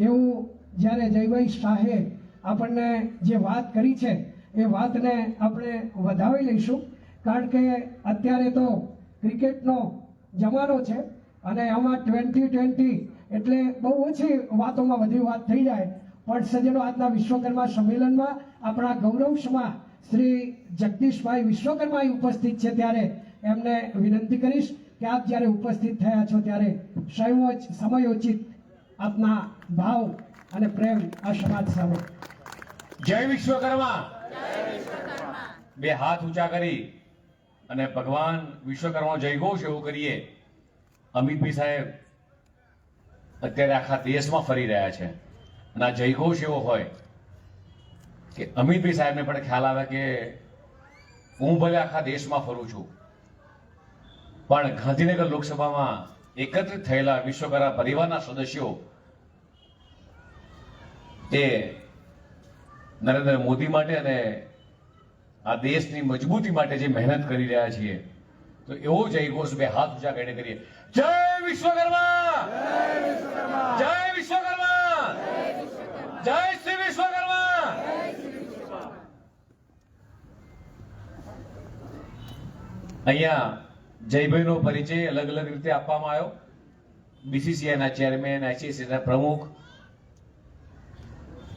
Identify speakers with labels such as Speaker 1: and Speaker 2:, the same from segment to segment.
Speaker 1: એવું જ્યારે જયભાઈ શાહે આપણને જે વાત કરી છે, એ વાતને આપણે વધાવી લઈશું. કારણ કે અત્યારે તો ક્રિકેટનો જમાનો છે અને આમાં ટ્વેન્ટી ટ્વેન્ટી એટલે બહુ ઓછી વાતોમાં બધી વાત થઈ જાય. પણ સજ્જનો આજના વિશ્વકર્મા સંમેલનમાં આપણા ગૌરવશમાં શ્રી જગદીશભાઈ વિશ્વકર્મા ઉપસ્થિત છે ત્યારે એમને વિનંતી કરીશ કે આપ જ્યારે ઉપસ્થિત થયા છો ત્યારે સમયોચિત આપના ભાવ અને પ્રેમ આ સમાજ સામે.
Speaker 2: જય વિશ્વકર્મા. બે હાથ ઊંચા કરી અને ભગવાન વિશ્વકર્મા જયઘોષ એવું કરીએ. અમિતભાઈ સાહેબ અત્યારે આખા દેશમાં ફરી રહ્યા છે. અને આ જયઘોષ એવો હોય કે અમિતભાઈ સાહેબને પણ ખ્યાલ આવે કે હું ભલે આખા દેશમાં ફરું છું, પણ ગાંધીનગર લોકસભામાં એકત્રિત થયેલા વિશ્વકર્મા પરિવારના સદસ્યો તે નરેન્દ્ર મોદી માટે અને આ દેશની મજબૂતી માટે જે મહેનત કરી રહ્યા છીએ. તો એવો જયઘોષ બે હાથ ઊંચા કરીને કરીએ. જય વિશ્વકર્મા! જય વિશ્વકર્મા! જય શ્રી વિશ્વકર્મા! અહીંયા જયભાઈનો પરિચય અલગ અલગ રીતે આપવામાં આવ્યો. બીસીસીઆઈના ચેરમેન આઈસીસીના પ્રમુખ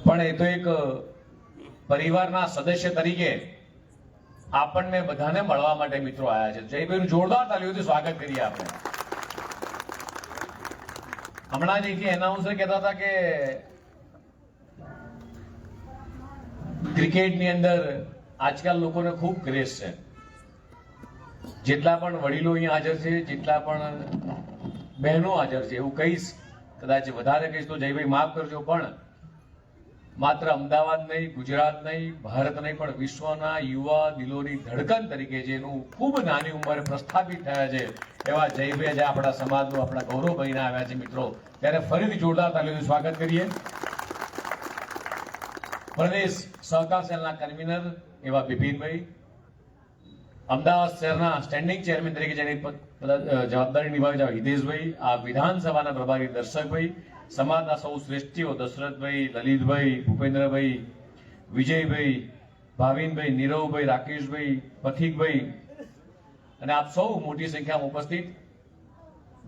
Speaker 2: પણ એ તો એક પરિવારના સદસ્ય તરીકે આપણને બધાને મળવા માટે મિત્રો આવ્યા છે. જયભાઈનું જોરદાર તાલીઓથી સ્વાગત કરીએ આપણે. હમણાં જ અહીંથી એનાઉન્સર કહેતા હતા કે ક્રિકેટની અંદર આજકાલ લોકોને ખૂબ ક્રેઝ છે. જેટલા પણ વડીલો અહીંયા હાજર છે, જેટલા પણ બહેનો હાજર છે, એવું કહીશ. કદાચ વધારે કહીશ તો જયભાઈ માફ કરજો, પણ માત્ર અમદાવાદ નહીં, ગુજરાત નહીં, ભારત નહીં, પણ વિશ્વના યુવા દિલોની ધડકન તરીકે જેનું ખૂબ નાની ઉંમરે પ્રસ્થાપિત થયા છે, એવા જયભાઈ જે આપણા સમાજનું આપણા ગૌરવ બનીને આવ્યા છે મિત્રો. ત્યારે ફરીથી જોરદાર તાલીમનું સ્વાગત કરીએ. પ્રદેશ સહકાર સેલના કન્વીનર એવા બિપિનભાઈ. અમદાવાદ શહેરના સ્ટેન્ડિંગ ચેરમેન તરીકે જેની જવાબદારી નિભાવી છે હિતેશભાઈ. આ વિધાનસભાના પ્રભારી દર્શકભાઈ. સમાજના સૌ શ્રેષ્ઠીઓ દશરથભાઈ, લલિતભાઈ, ભૂપેન્દ્રભાઈ, વિજયભાઈ, ભાવિનભાઈ, નીરવભાઈ, રાકેશભાઈ, પથિકભાઈ અને આપ સૌ મોટી સંખ્યામાં ઉપસ્થિત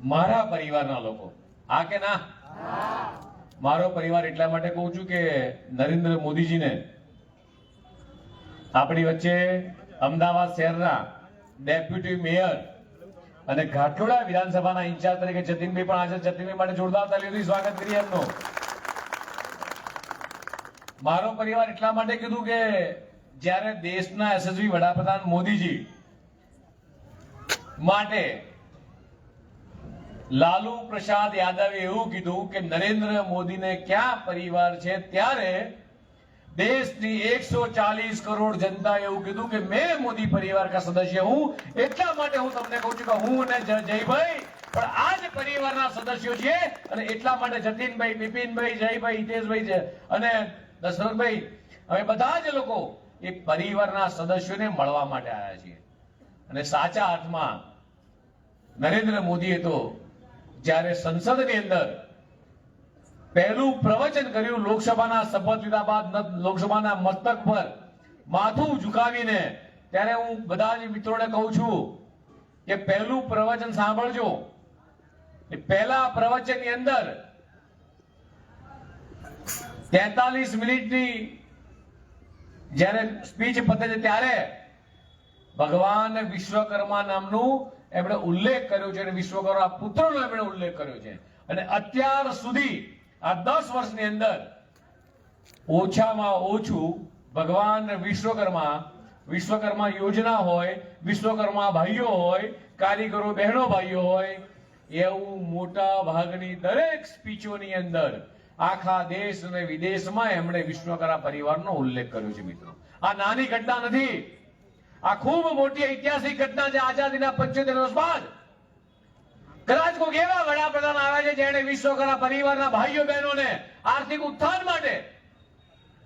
Speaker 2: મારા પરિવારના લોકો. હા કે ના? મારો પરિવાર એટલા માટે કહું છું કે નરેન્દ્ર મોદીજીને આપણી વચ્ચે અમદાવાદ શહેરના ડેપ્યુટી મેયર અને ઘાટલોડા વિધાનસભાના ઇન્ચાર્જ તરીકે જતીનભાઈ પણ હાજર. જતીનભાઈ માટે જોરદાર તાલીઓથી સ્વાગત કરીએ એમનું. મારો પરિવાર એટલા માટે કીધું કે જ્યારે દેશના યશસ્વી વડાપ્રધાન મોદીજી માટે લાલુ પ્રસાદ યાદવે એવું કીધું કે નરેન્દ્ર મોદીને ક્યાં પરિવાર છે? ત્યારે દેશની એકસો ચાલીસ કરોડ જનતા એવું કીધું કે મેં મોદી પરિવાર કા સદસ્ય હું, એટલા માટે હું તમને કહું છું કે હું અને જયભાઈ, પણ આ જ પરિવારના સદસ્યો છે અને એટલા માટે જતીનભાઈ, બિપિનભાઈ, જયભાઈ, હિતેશભાઈ છે. અને દશરથભાઈ, હવે બધા જ લોકો એ પરિવારના સદસ્યોને મળવા માટે આવ્યા છીએ. અને સાચા અર્થમાં નરેન્દ્ર મોદીએ તો જ્યારે સંસદની અંદર પહેલું પ્રવચન કર્યું લોકસભાના શપથ લીધા બાદ લોકસભાના મસ્તક પર માથું ઝુકાવીને. ત્યારે હું બધા જ મિત્રોને કહું છું કે પહેલું પ્રવચન સાંભળજો. પહેલા પ્રવચનની અંદર તેતાલીસ મિનિટની જ્યારે સ્પીચ પતે છે ત્યારે ભગવાન વિશ્વકર્મા નામનું એમણે ઉલ્લેખ કર્યો છે અને વિશ્વકર્મા પુત્રનો એમણે ઉલ્લેખ કર્યો છે. અને અત્યાર સુધી આ દસ વર્ષની અંદર ઓછામાં ઓછું ભગવાન વિશ્વકર્મા વિશ્વકર્મા યોજના હોય, વિશ્વકર્મા ભાઈઓ હોય, કારીગરો બહેનો ભાઈઓ હોય, એવું મોટા ભાગની દરેક સ્પીચોની અંદર આખા દેશ અને વિદેશમાં એમણે વિશ્વકર્મા પરિવારનો ઉલ્લેખ કર્યો છે મિત્રો. આ નાની ઘટના નથી. આ ખૂબ મોટી ઐતિહાસિક ઘટના છે આઝાદીના પંચોતેર વર્ષ બાદ. કદાચ કોઈ એવા વડાપ્રધાન આવે છે જેણે વિશ્વકર્મા પરિવારના ભાઈઓ બહેનોને આર્થિક ઉત્થાન માટે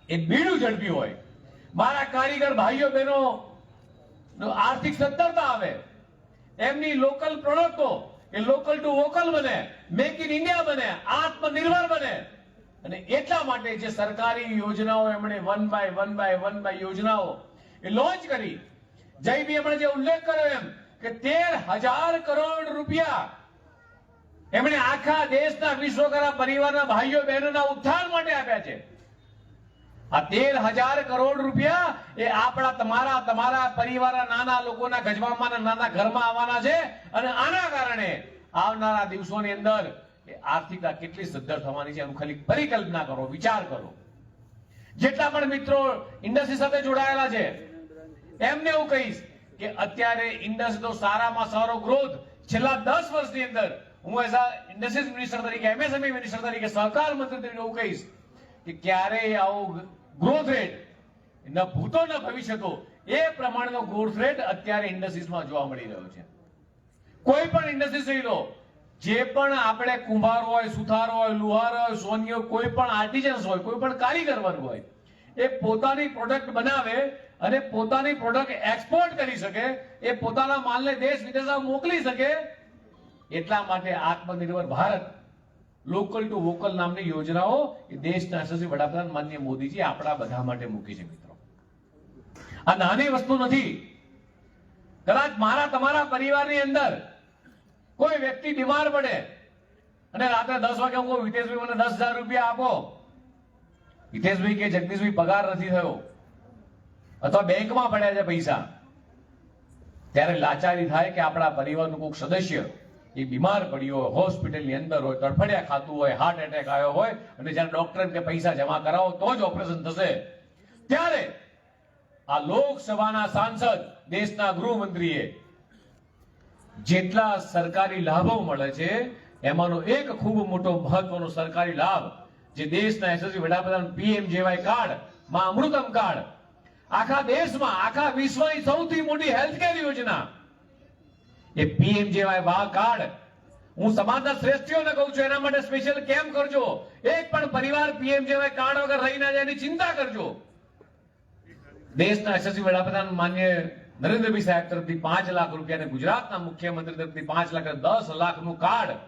Speaker 2: એ બીડું ઝડપ્યું હોય? મારા કારીગર ભાઈઓ બહેનો આર્થિક સદ્ધરતા આવે. એમની લોકલ પ્રોડક્ટો એ લોકલ ટુ વોકલ બને મેક ઇન ઇન્ડિયા બને, આત્મનિર્ભર બને. અને એટલા માટે જે સરકારી યોજનાઓ એમણે one by one by one by યોજનાઓ એ લોન્ચ કરી. જય બી એમણે જે ઉલ્લેખ કર્યો એમ કે તેર હજાર કરોડ રૂપિયા એમણે આખા દેશના વિશ્વકરા પરિવારના ભાઈઓ બહેનોના ઉત્થાન માટે આપ્યા છે. આ તેર હજાર કરોડ રૂપિયા એ આપણા તમારા તમારા પરિવારના નાના લોકોના ગજવામાં નાના ઘરમાં આવવાના છે અને આના કારણે આવનારા દિવસોની અંદર આર્થિકતા કેટલી સદ્ધર થવાની છે એનું ખાલી પરિકલ્પના કરો, વિચાર કરો. જેટલા પણ મિત્રો ઇન્ડસ્ટ્રી સાથે જોડાયેલા છે, એમને હું કહીશ કે અત્યારે ઇન્ડસ્ટ્રી તો સારામાં સારો ગ્રોથ છેલ્લા દસ વર્ષની અંદર હું એઝ અ ઇન્ડસ્ટ્રીઝ મિનિસ્ટર તરીકે એમએસએમઈ મિનિસ્ટર તરીકે, સહકાર મંત્રી તરીકે હું કહીશ કે ક્યારેય આવો ગ્રોથ રેટ ન ભૂતો ન ભવિષ્ય તો એ પ્રમાણનો ગ્રોથ રેટ અત્યારે ઇન્ડસ્ટ્રીઝમાં જોવા મળી રહ્યો છે. કોઈ પણ ઇન્ડસ્ટ્રી લઈ લો, જે પણ આપણે કુંભાર હોય, સુથાર હોય, લુહાર હોય સોનિયો કોઈ પણ આર્ટિઝન્સ હોય, કોઈ પણ કારીગર વર્ગ હોય, એ પોતાની પ્રોડક્ટ બનાવે અને પોતાની પ્રોડક્ટ એક્સપોર્ટ કરી શકે, એ પોતાના માલને દેશ વિદેશમાં મોકલી શકે એટલા માટે આત્મનિર્ભર ભારત લોકલ ટુ વોકલ નામની યોજનાઓ દેશના યશસ્વી વડાપ્રધાન માનનીય મોદીજી આપણા બધા માટે મૂકી છે, મિત્રો. આ નાની વસ્તુ નથી. કદાચ મારા તમારા પરિવારની અંદર કોઈ વ્યક્તિ બીમાર પડે અને રાત્રે દસ વાગે હું હિતેશભાઈ મને દસ હજાર રૂપિયા આપો. હિતેશભાઈ કે, જગદીશભાઈ, પગાર નથી થયો. અથવા બેંકમાં પડ્યા છે પૈસા. ત્યારે લાચારી થાય કે આપણા પરિવારનું કોઈક સદસ્ય એ બીમાર પડ્યો હોય, હોસ્પિટલની અંદર હોય, તડફડિયા ખાતું હોય હાર્ટ એટેક આવ્યો હોય, અને જ્યારે ડોક્ટર કે પૈસા જમા કરાવો, તો જ ઓપરેશન થશે. ત્યારે આ લોકસભાના સાંસદ, દેશના ગૃહમંત્રીએ જેટલા સરકારી લાભો મળે છે, એમાંનો એક ખૂબ મોટો મહત્વનો સરકારી લાભ જે દેશના યશસ્વી વડાપ્રધાન પીએમ જેવાય કાર્ડમાં અમૃતમ કાર્ડ આખા દેશમાં, આખા વિશ્વની સૌથી મોટી હેલ્થ કેર યોજના એ પીએમ જેવાય વા કાર્ડ હું સમાજના શ્રેષ્ઠીઓને કહું છું, એના માટે સ્પેશિયલ કેમ કરજો? એક પણ પરિવાર પીએમ જેવાય કાર્ડ વગર રહી ના જાય એની ચિંતા કરજો. દેશના યશસ્વી વડાપ્રધાન માન્ય નરેન્દ્રભાઈ સાહેબ તરફથી પાંચ લાખ રૂપિયા અને ગુજરાતના મુખ્યમંત્રી તરફથી પાંચ લાખ દસ લાખનું કાર્ડ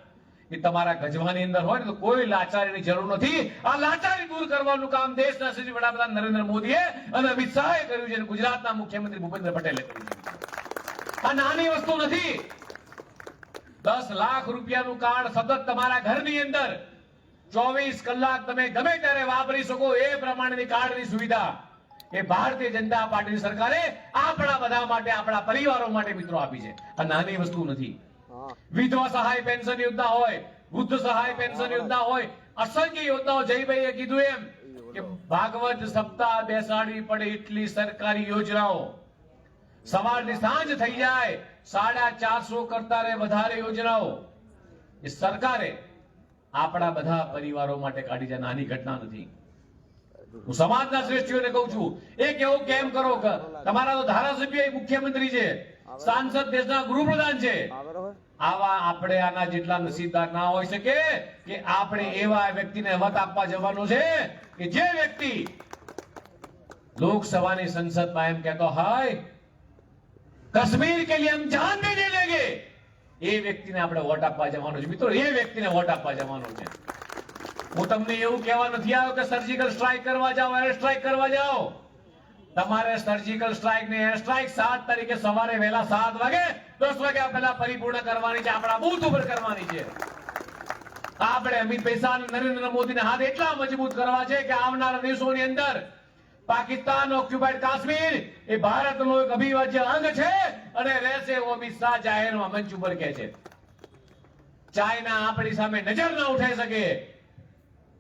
Speaker 2: એ તમારા ગજવાની અંદર હોય ને તો કોઈ લાચારીની જરૂર નથી. આ લાચારી દૂર કરવાનું કામ દેશના શ્રી વડાપ્રધાન નરેન્દ્ર મોદીએ અને અમિત શાહે કર્યું છે ગુજરાતના મુખ્યમંત્રી ભૂપેન્દ્ર પટેલે કર્યું છે. આ નાની વસ્તુ નથી. દસ લાખ રૂપિયાનું કાર્ડ સતત તમારા ઘરની અંદર. ચોવીસ કલાક તમે ગમે ત્યારે વાપરી શકો એ પ્રમાણેની કાર્ડની સુવિધા. એ ભારતીય જનતા પાર્ટીની સરકારે આપણા બધા માટે આપણા પરિવારો માટે મિત્રો આપી છે. આ નાની વસ્તુ નથી. વિધવા સહાય પેન્શન યોજના હોય વૃદ્ધ સહાય પેન્શન યોજના હોય અસંખ્ય યોજનાઓ જયભાઈએ કીધું એમ કે ભાગવત સપ્તાહ બેસાડવી પડે એટલી સરકારી યોજનાઓ. સવારની સાંજ થઈ જાય, સાડા ચારસો કરતા રે વધારે યોજનાઓ. એ સરકારે આપણા બધા પરિવારો માટે કાઢી છે, નાની ઘટના નથી. હું સમાજના શ્રેષ્ઠીઓને કહું છું, એક એવો કેમ કરો તમારા તો ધારાસભ્ય મુખ્યમંત્રી છે, સાંસદ દેશના ગૃહપ્રધાન છે. આવા આપણે આના જેટલા નસીબદાર ના હોઈ શકે કે આપણે એવા વ્યક્તિને મત આપવા જવાનો છે કે જે વ્યક્તિ લોકસભાની સંસદમાં એમ કહેતો હોય કશ્મીર કે લીએ હમ જાન ભી નહીં લેંગે. એ વ્યક્તિને આપણે વોટ આપવા જવાનું છે. મિત્રો, એ વ્યક્તિને વોટ આપવા જવાનું છે. હું તમને એવું કહેવા નથી આવ્યો કે સર્જિકલ સ્ટ્રાઇક કરવા જાઓ એર સ્ટ્રાઇક કરવા જાઓ. તમારે સર્જિકલ સ્ટ્રાઇક ને એર સ્ટ્રાઇક સાત તરીકે સવારે વહેલા સાત વાગે, દસ વાગ્યા પહેલા પરિપૂર્ણ કરવાની છે, આપણા બુથ ઉપર કરવાની છે. આપણે અમિત પૈસા નરેન્દ્ર મોદી ને હાથ એટલા મજબૂત કરવા છે કે આવનારા દિવસોની અંદર પાકિસ્તાન ઓક્યુપાઈડ કાશ્મીર એ ભારતનો એક અવિભાજ્ય અંગ છે અને રહેશે એવો અમિત શાહ જાહેરમાં મંચ ઉપર કહે છે. ચાઇના આપણી સામે નજર ન ઉઠાઈ શકે.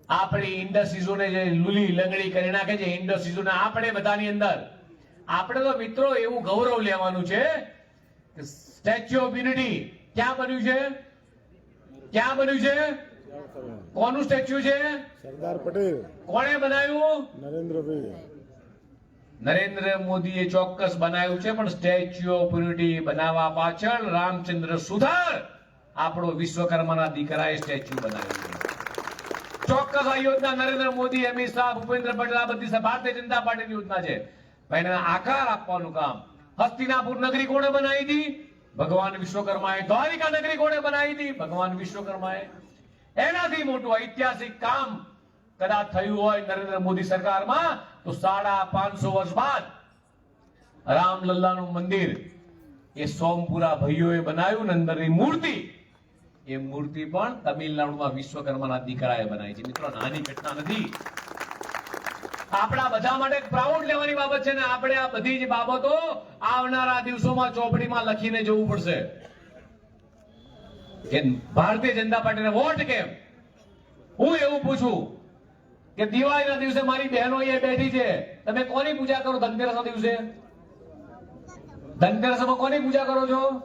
Speaker 2: આપણી ઇન્ડસ્ટ્રીઝોને જે લુલી લંગડી કરી નાખે છે ઇન્ડસ્ટ્રીઝોને આપણે બધાની અંદર. આપણે તો મિત્રો એવું ગૌરવ લેવાનું છે કે સ્ટેચ્યુ ઓફ યુનિટી ક્યાં બન્યું છે? ક્યાં બન્યું છે? કોનું સ્ટેચ્યુ છે?
Speaker 3: સરદાર પટેલ.
Speaker 2: કોણે બનાવ્યું?
Speaker 3: નરેન્દ્રભાઈ.
Speaker 2: નરેન્દ્ર મોદીએ ચોક્કસ બનાવ્યું છે, પણ સ્ટેચ્યુ ઓફ યુનિટી બનાવવા પાછળ રામચંદ્ર સુધાર આપણો વિશ્વકર્માના દીકરાએ સ્ટેચ્યુ બનાવ્યું ચોક્કસ આ યોજના નરેન્દ્ર મોદી, અમિત શાહ, ભૂપેન્દ્ર પટેલ, આ બધી ભારતીય જનતા પાર્ટીની યોજના છે. પણ આકાર આપવાનું કામ. હસ્તિનાપુર નગરી કોણે બનાવી હતી ભગવાન વિશ્વકર્માએ દ્વારિકા નગરી કોણે બનાવી હતી ભગવાન વિશ્વકર્માએ એનાથી મોટું ઐતિહાસિક કામ કદાચ થયું હોય નરેન્દ્ર મોદી સરકારમાં, તો સાડા પાંચસો વર્ષ બાદ રામલલ્લાનું મંદિર એ સોમપુરા ભાઈઓએ બનાવ્યું ને અંદરની મૂર્તિ, એ મૂર્તિ પણ તમિલનાડુમાં વિશ્વકર્માના દીકરાએ બનાવી છે. મિત્રો, નાની ઘટના નથી. આપણા બધા માટે પ્રાઉડ લેવાની બાબત છે ને આપણે આ બધી જ બાબતો આવનારા દિવસોમાં ચોપડીમાં લખીને જવું પડશે. કે ભારતીય જનતા પાર્ટીને વોટ કેમ? હું એવું પૂછું. કે દિવાળીના દિવસે મારી બહેનો અહીંયા બેઠી છે. તમે કોની પૂજા કરો ધનતેરસના દિવસે? ધનતેરસમાં કોની પૂજા કરો છો?